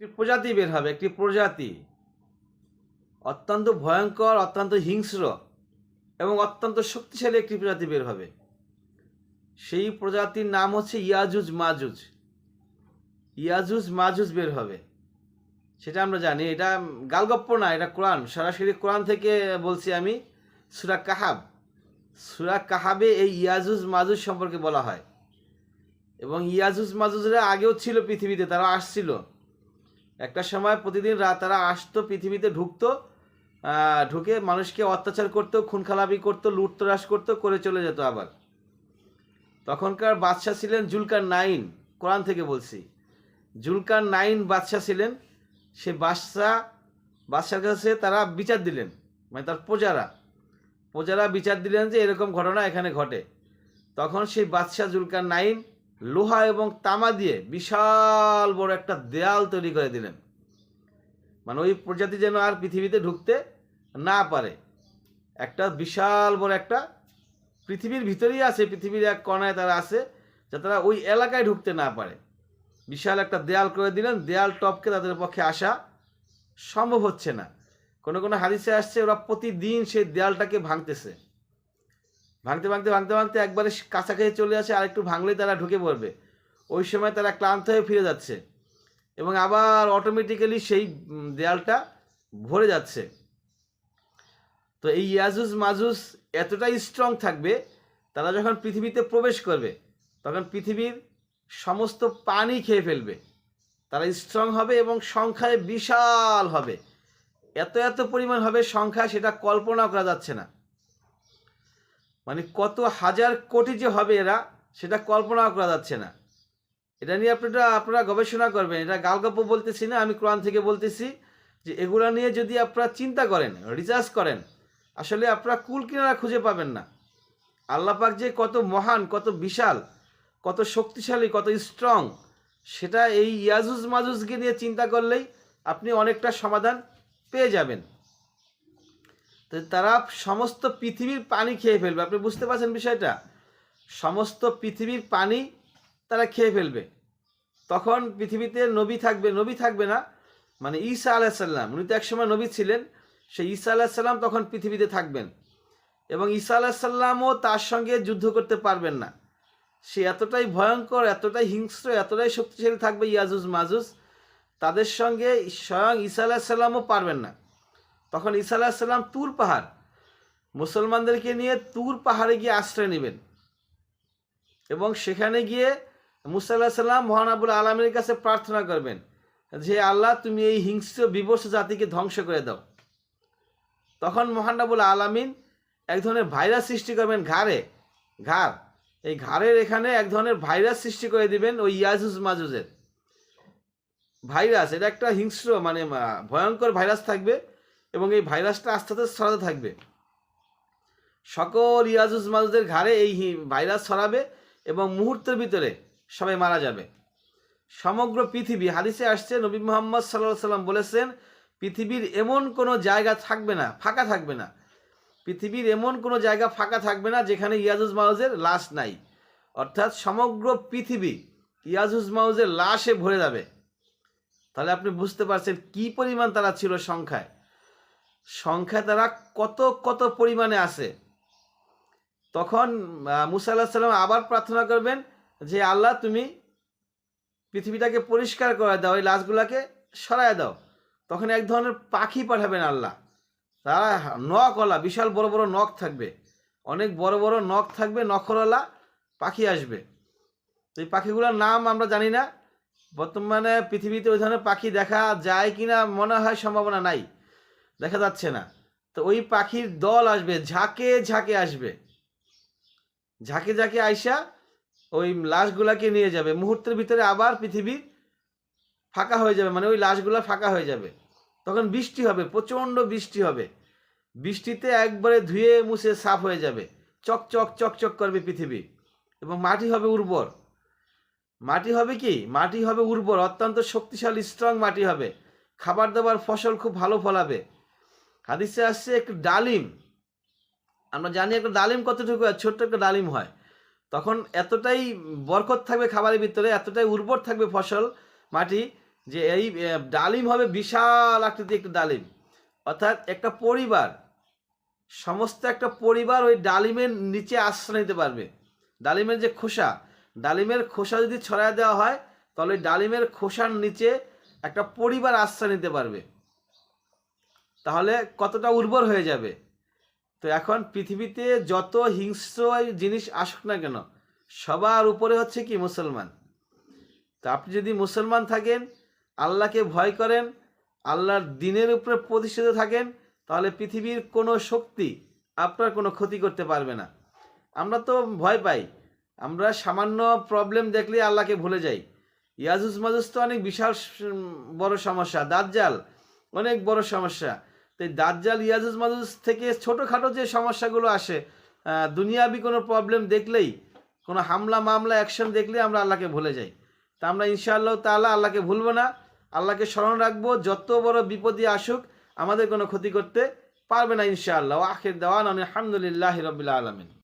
একটি প্রজাতি বের হবে, একটি প্রজাতি। অত্যন্ত ভয়ঙ্কর, অত্যন্ত হিংস্র এবং অত্যন্ত শক্তিশালী একটি প্রজাতি বের হবে। সেই প্রজাতির নাম হচ্ছে ইয়াজুজ মাজুজ। ইয়াজুজ মাজুজ বের হবে। সেটা আমরা জানি। এটা গালগপ্প না, এটা কোরআন। সরাসরি কোরআন থেকে বলছি আমি, সুরা কাহাব। সুরা কাহাবে এই ইয়াজুজ মাজুজ সম্পর্কে বলা হয়। এবং ইয়াজুজ মাজুজরা আগেও ছিল পৃথিবীতে, তারা আসছিল। একটা সময় প্রতিদিন রাত তারা আসতো, পৃথিবীতে ঢুকতো ঢুকে মানুষকে অত্যাচার করতো খুনখালাবি করতো লুটতরাস করতো, করে চলে যেত আবার। তখনকার বাদশাহ ছিলেন জুলকার নাইন, কোরআন থেকে বলছি। জুলকার নাইন বাদশাহ ছিলেন, সে বাদশাহ বাদশার কাছে তারা বিচার দিলেন মানে তার প্রজারা। প্রজারা বিচার দিলেন যে এরকম ঘটনা এখানে ঘটে। তখন সেই বাদশাহ জুলকার নাইন লোহা এবং তামা দিয়ে বিশাল বড় একটা দেয়াল তৈরি করে দিলেন। মানে ওই প্রজাতি যেন আর পৃথিবীতে ঢুকতে না পারে। একটা বিশাল বড় একটা পৃথিবীর ভিতরেই আছে, পৃথিবীর এক কণায় তারা আছে, যা তারা ওই এলাকায় ঢুকতে না পারে। বিশাল একটা দেয়াল করে দিলেন, দেয়াল টপকে তাদের পক্ষে আসা সম্ভব হচ্ছে না। কোনো কোনো হাদিসে আসছে, ওরা প্রতিদিন সেই দেয়ালটাকে ভাঙতেছে। ভাঙতে ভাঙতে ভাঙতে ভাঙতে একবারে কাছাকাছি চলে আসে আর একটু ভাঙলেই তারা ঢুকে পড়বে। ওই সময় তারা ক্লান্ত হয়ে ফিরে যাচ্ছে এবং আবার অটোমেটিক্যালি সেই দেয়ালটা ভরে যাচ্ছে। তো এই ইয়াজুজ মাজুজ এতটাই স্ট্রং থাকবে, তারা যখন পৃথিবীতে প্রবেশ করবে, তখন পৃথিবীর সমস্ত পানি খেয়ে ফেলবে। তারা স্ট্রং হবে এবং সংখ্যায় বিশাল হবে। এত এত পরিমাণ হবে সংখ্যা, সেটা কল্পনা করা যাচ্ছে না। মানে কত হাজার কোটি যে হবে এরা, সেটা কল্পনা করা যাচ্ছে না। এটা নিয়ে আপনারা আপনারা গবেষণা করবেন। এটা গালগপ্প বলতেছি না, আমি কোরআন থেকে বলতেছি যে এগুলা নিয়ে যদি আপনারা চিন্তা করেন রিসার্চ করেন, আসলে আপনারা কুল কিনারা খুঁজে পাবেন না। আল্লাপাক যে কত মহান, কত বিশাল, কত শক্তিশালী, কত স্ট্রং সেটা এই ইয়াজুজ মাজুজকে নিয়ে চিন্তা করলেই আপনি অনেকটা সমাধান পেয়ে যাবেন। তো তারা সমস্ত পৃথিবীর পানি খেয়ে ফেলবে। আপনি বুঝতে পারছেন বিষয়টা? সমস্ত পৃথিবীর পানি তারা খেয়ে ফেলবে। তখন পৃথিবীতে নবী থাকবে নবী থাকবে না। মানে ঈসা আলাহিসাল্লাম উনি তো একসময় নবী ছিলেন। সেই ঈসা আলাহিসাল্লাম তখন পৃথিবীতে থাকবেন। এবং ঈসা আলাহিসাল্লামও তার সঙ্গে যুদ্ধ করতে পারবেন না। সে এতটাই ভয়ঙ্কর, এতটাই হিংস্র, এতটাই শক্তিশালী থাকবে ইয়াজুজ মাজুজ তাদের সঙ্গে স্বয়ং ঈসা আলাহিসাল্লামও পারবেন না। তখন ঈসা আলাহিসাল্লাম তুর পাহাড়। মুসলমানদেরকে নিয়ে তুর পাহাড়ে গিয়ে আশ্রয় নেবেন। এবং সেখানে গিয়ে মুসা আল্লাহ সাল্লাম মহানাবুল আলমের কাছে প্রার্থনা করবেন যে, আল্লাহ, তুমি এই হিংস্র বিবর্ষ জাতিকে ধ্বংস করে দাও। তখন মহানাবুল আলামিন এক ধরনের ভাইরাস সৃষ্টি করবেন ঘাড়ে। ঘাড়। এই ঘাড়ের এখানে এক ধরনের ভাইরাস সৃষ্টি করে দিবেন ওই ইয়াজুজ মাজুজের। ভাইরাস, এটা একটা হিংস্র মানে ভয়ঙ্কর ভাইরাস থাকবে। এবং এই ভাইরাসটা আস্তে আস্তে ছড়াতে থাকবে। সকল ইয়াজুজ মাজুজের ঘাড়ে এই ভাইরাস ছড়াবে এবং মুহূর্তের ভিতরে সবাই মারা যাবে। সমগ্র পৃথিবী, হাদিসে আসছে, নবী মোহাম্মদ সাল্লাহ সাল্লাম বলেছেন, পৃথিবীর এমন কোনো জায়গা থাকবে না, ফাঁকা থাকবে না। পৃথিবীর এমন কোনো জায়গা ফাঁকা থাকবে না যেখানে ইয়াজুজ মাউজের লাশ নাই। অর্থাৎ সমগ্র পৃথিবী ইয়াজুজ মাউজের লাশে ভরে যাবে। তাহলে আপনি বুঝতে পারছেন কি পরিমাণ তারা ছিল সংখ্যায়। সংখ্যায় তারা কত কত পরিমাণে আছে? তখন মুসা আল্লাহ সাল্লাম আবার প্রার্থনা করবেন যে, আল্লাহ, তুমি পৃথিবীটাকে পরিষ্কার করে দাও, এই লাশগুলাকে সরায় দাও। তখন এক ধরনের পাখি পাঠাবেন আল্লাহ। তারা নখওয়ালা বিশাল বড় বড় নখ থাকবে। অনেক বড় বড় নখ থাকবে নখরওয়ালা পাখি আসবে। তো এই পাখিগুলোর নাম আমরা জানি না। বর্তমানে পৃথিবীতে ওই ধরনের পাখি দেখা যায় কিনা মনে হয় সম্ভাবনা নাই। দেখা যাচ্ছে না। তো ওই পাখির দল আসবে, ঝাঁকে ঝাঁকে আসবে। ঝাঁকে ঝাঁকে আইসা ওই লাশগুলাকে নিয়ে যাবে। মুহূর্তের ভিতরে আবার পৃথিবী ফাঁকা হয়ে যাবে মানে ওই লাশগুলা ফাঁকা হয়ে যাবে। তখন বৃষ্টি হবে, প্রচণ্ড বৃষ্টি হবে। বৃষ্টিতে একবারে ধুয়ে মুছে সাফ হয়ে যাবে। চক চক চক চক করবে পৃথিবী। এবং মাটি হবে উর্বর। মাটি হবে কি? মাটি হবে উর্বর, অত্যন্ত শক্তিশালী স্ট্রং মাটি হবে। খাবার দাবার, ফসল খুব ভালো ফলাবে। হাদিসে আসছে একটু ডালিম। আমরা জানি একটা ডালিম কতটুকু ছোট্ট একটা ডালিম হয়। তখন এতটাই বরকত থাকবে খাবারের ভিতরে, এতটাই উর্বর থাকবে ফসল, মাটি, যে এই ডালিম হবে বিশাল আকৃতি একটা ডালিম। অর্থাৎ একটা পরিবার, সমস্ত একটা পরিবার ওই ডালিমের নিচে আশ্রয় নিতে পারবে। ডালিমের যে খোসা, ডালিমের খোসা যদি ছড়ায় দেওয়া হয়, তাহলে ডালিমের খোসার নিচে একটা পরিবার আশ্রয় নিতে পারবে। তাহলে কতটা উর্বর হয়ে যাবে? তো এখন পৃথিবীতে যত হিংস্র জিনিস আসুক না কেন, সবার উপরে হচ্ছে কি মুসলমান। তো আপনি যদি মুসলমান থাকেন, আল্লাহকে ভয় করেন, আল্লাহর দিনের উপরে প্রতিষ্ঠিত থাকেন, তাহলে পৃথিবীর কোনো শক্তি আপনার কোনো ক্ষতি করতে পারবে না। আমরা তো ভয় পাই। আমরা সামান্য প্রবলেম দেখলে আল্লাহকে ভুলে যাই। ইয়াজুজ মাজুজ তো অনেক বিশাল বড় সমস্যা। দাজ্জাল, অনেক বড় সমস্যা। তো দাজ্জাল ইয়াজুজ মাজুজ থেকে ছোটোখাটো যে সমস্যাগুলো আসে দুনিয়াবি কোনো প্রবলেম দেখলেই, কোনো হামলা মামলা অ্যাকশন দেখলেই আমরা আল্লাহকে ভুলে যাই। তা আমরা ইনশাআল্লাহ তাল্লাহ আল্লাহকে ভুলবো না, আল্লাহকে স্মরণ রাখব, যত বড় বিপদই আসুক, আমাদের কোনো ক্ষতি করতে পারবে না ইনশাআল্লাহ। আখের দেওয়ান আলহামদুলিল্লাহ রবিল্লা আলমিন।